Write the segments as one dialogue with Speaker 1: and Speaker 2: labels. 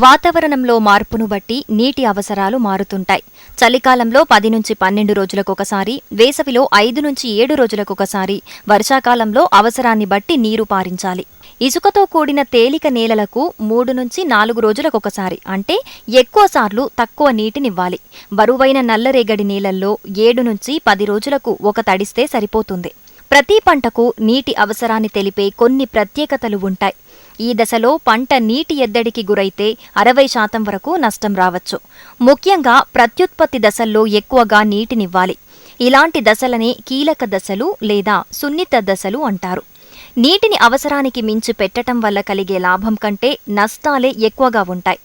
Speaker 1: వాతావరణంలో మార్పును బట్టి నీటి అవసరాలు మారుతుంటాయి. చలికాలంలో పది నుంచి పన్నెండు రోజులకొకసారి వేసవిలో ఐదు నుంచి ఏడు రోజులకొకసారి వర్షాకాలంలో అవసరాన్ని బట్టి నీరు పారించాలి. ఇసుకతో కూడిన తేలిక నేలలకు మూడు నుంచి నాలుగు రోజులకొకసారి అంటే ఎక్కువసార్లు తక్కువ నీటినివ్వాలి. బరువైన నల్లరేగడి నేలల్లో ఏడు నుంచి పది రోజులకు ఒక తడిస్తే సరిపోతుంది. ప్రతి పంటకు నీటి అవసరాన్ని తెలిపే కొన్ని ప్రత్యేకతలు ఉంటాయి. ఈ దశలో పంట నీటి ఎద్దడికి గురైతే అరవై శాతం వరకు నష్టం రావచ్చు. ముఖ్యంగా ప్రత్యుత్పత్తి దశల్లో ఎక్కువగా నీటినివ్వాలి. ఇలాంటి దశలనే కీలక దశలు లేదా సున్నిత దశలు అంటారు. నీటిని అవసరానికి మించి పెట్టటం వల్ల కలిగే లాభం కంటే నష్టాలే ఎక్కువగా ఉంటాయి.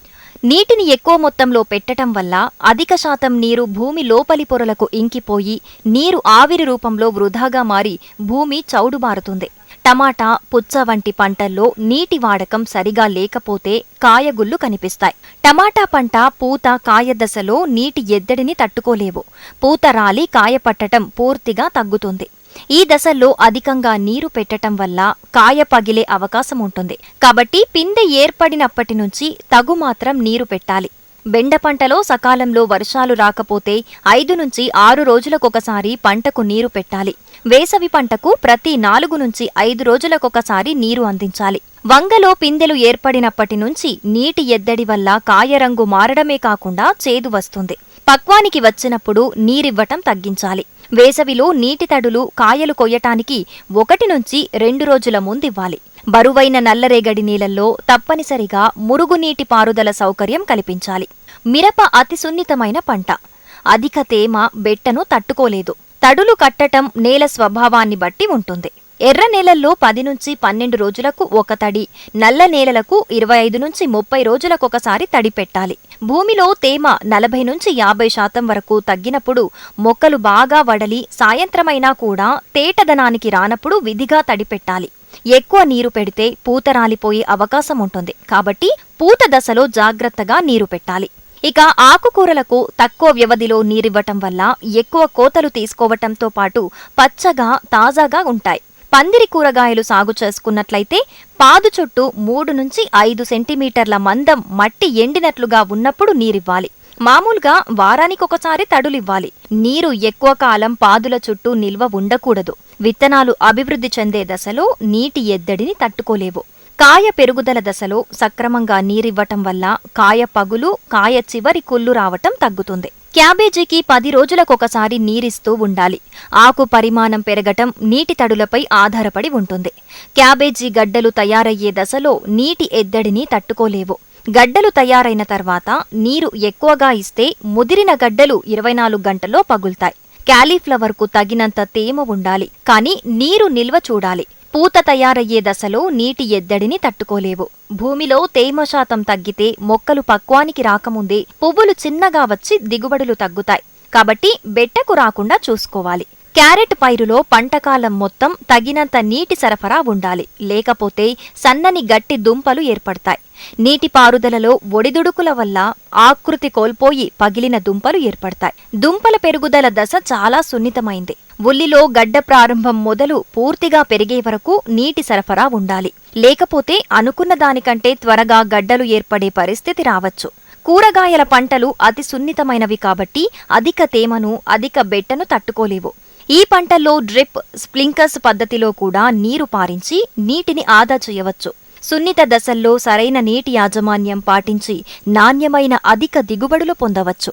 Speaker 1: నీటిని ఎక్కువ మొత్తంలో పెట్టటం వల్ల అధిక శాతం నీరు భూమి లోపలి పొరలకు ఇంకిపోయి నీరు ఆవిరి రూపంలో వృధాగా మారి భూమి చౌడుబారుతుంది టమాటా పుచ్చ వంటి పంటల్లో నీటి వాడకం సరిగా లేకపోతే కాయగుళ్ళు కనిపిస్తాయి. టమాటా పంట పూత కాయ దశలో నీటి ఎద్దడిని తట్టుకోలేవు. పూత రాలి కాయపట్టటం పూర్తిగా తగ్గుతుంది. ఈ దశల్లో అధికంగా నీరు పెట్టటం వల్ల కాయ పగిలే అవకాశం ఉంటుంది. కాబట్టి పిందె ఏర్పడినప్పటి నుంచి తగు మాత్రం నీరు పెట్టాలి. బెండ పంటలో సకాలంలో వర్షాలు రాకపోతే ఐదు నుంచి ఆరు రోజులకొకసారి పంటకు నీరు పెట్టాలి. వేసవి పంటకు ప్రతి నాలుగు నుంచి ఐదు రోజులకొకసారి నీరు అందించాలి. వంగలో పిందెలు ఏర్పడినప్పటి నుంచి నీటి ఎద్దడి వల్ల కాయరంగు మారడమే కాకుండా చేదు వస్తుంది. పక్వానికి వచ్చినప్పుడు నీరివ్వటం తగ్గించాలి. వేసవిలో నీటి తడులు కాయలు కొయ్యటానికి ఒకటి నుంచి రెండు రోజుల ముందివ్వాలి బరువైన నల్లరేగడి నీళ్ళలో తప్పనిసరిగా మురుగునీటి పారుదల సౌకర్యం కల్పించాలి. మిరప అతి సున్నితమైన పంట. అధిక తేమ బెట్టను తట్టుకోలేదు. తడులు కట్టటం నేల స్వభావాన్ని బట్టి ఉంటుంది. ఎర్ర నేలల్లో పది నుంచి పన్నెండు రోజులకు ఒక తడి నల్ల నేలలకు ఇరవై ఐదు నుంచి ముప్పై రోజులకొకసారి తడి పెట్టాలి. భూమిలో తేమ నలభై నుంచి యాభై శాతం వరకు తగ్గినప్పుడు మొక్కలు బాగా వడలి సాయంత్రమైనా కూడా తేటదనానికి రానప్పుడు విధిగా తడి పెట్టాలి. ఎక్కువ నీరు పెడితే పూత రాలిపోయే అవకాశం ఉంటుంది. కాబట్టి పూత దశలో జాగ్రత్తగా నీరు పెట్టాలి. ఇక ఆకుకూరలకు తక్కువ వ్యవధిలో నీరివ్వటం వల్ల ఎక్కువ కోతలు తీసుకోవటంతో పాటు పచ్చగా తాజాగా ఉంటాయి. పందిరి కూరగాయలు సాగు చేసుకున్నట్లయితే పాదు చుట్టూ మూడు నుంచి ఐదు సెంటీమీటర్ల మందం మట్టి ఎండినట్లుగా ఉన్నప్పుడు నీరివ్వాలి. మామూలుగా వారానికొకసారి తడులివ్వాలి. నీరు ఎక్కువ కాలం పాదుల చుట్టూ నిల్వ ఉండకూడదు. విత్తనాలు అభివృద్ధి చెందే దశలో నీటి ఎద్దడిని తట్టుకోలేవు. కాయ పెరుగుదల దశలో సక్రమంగా నీరివ్వటం వల్ల కాయ పగులు కాయ చివరి కుళ్ళు రావటం తగ్గుతుంది. క్యాబేజీకి పది రోజులకొకసారి నీరిస్తూ ఉండాలి. ఆకు పరిమాణం పెరగటం నీటి తడులపై ఆధారపడి ఉంటుంది. క్యాబేజీ గడ్డలు తయారయ్యే దశలో నీటి ఎద్దడిని తట్టుకోలేవు. గడ్డలు తయారైన తర్వాత నీరు ఎక్కువగా ఇస్తే ముదిరిన గడ్డలు ఇరవై నాలుగు గంటల్లో పగుల్తాయి. క్యాలీఫ్లవర్కు తగినంత తేమ ఉండాలి కానీ నీరు నిల్వ చూడాలి. పూత తయారయ్యే దశలో నీటి ఎద్దడిని తట్టుకోలేవు. భూమిలో తేమ శాతం తగ్గితే మొక్కలు పక్వానికి రాకముందే పువ్వులు చిన్నగా వచ్చి దిగుబడులు తగ్గుతాయి. కాబట్టి బెట్టకు రాకుండా చూసుకోవాలి. క్యారెట్ పైరులో పంటకాలం మొత్తం తగినంత నీటి సరఫరా ఉండాలి. లేకపోతే సన్నని గట్టి దుంపలు ఏర్పడతాయి. నీటి పారుదలలో ఒడిదుడుకుల వల్ల ఆకృతి కోల్పోయి పగిలిన దుంపలు ఏర్పడతాయి. దుంపల పెరుగుదల దశ చాలా సున్నితమైంది. ఉల్లిలో గడ్డ ప్రారంభం మొదలు పూర్తిగా పెరిగే వరకు నీటి సరఫరా ఉండాలి. లేకపోతే అనుకున్న దానికంటే త్వరగా గడ్డలు ఏర్పడే పరిస్థితి రావచ్చు. కూరగాయల పంటలు అతి సున్నితమైనవి కాబట్టి అధిక తేమను అధిక బెట్టను తట్టుకోలేవు. ఈ పంటల్లో డ్రిప్ స్ప్లింకర్స్ పద్ధతిలో కూడా నీరు పారించి నీటిని ఆదా చేయవచ్చు. సున్నిత దశల్లో సరైన నీటి యాజమాన్యం పాటించి నాణ్యమైన అధిక దిగుబడులు పొందవచ్చు.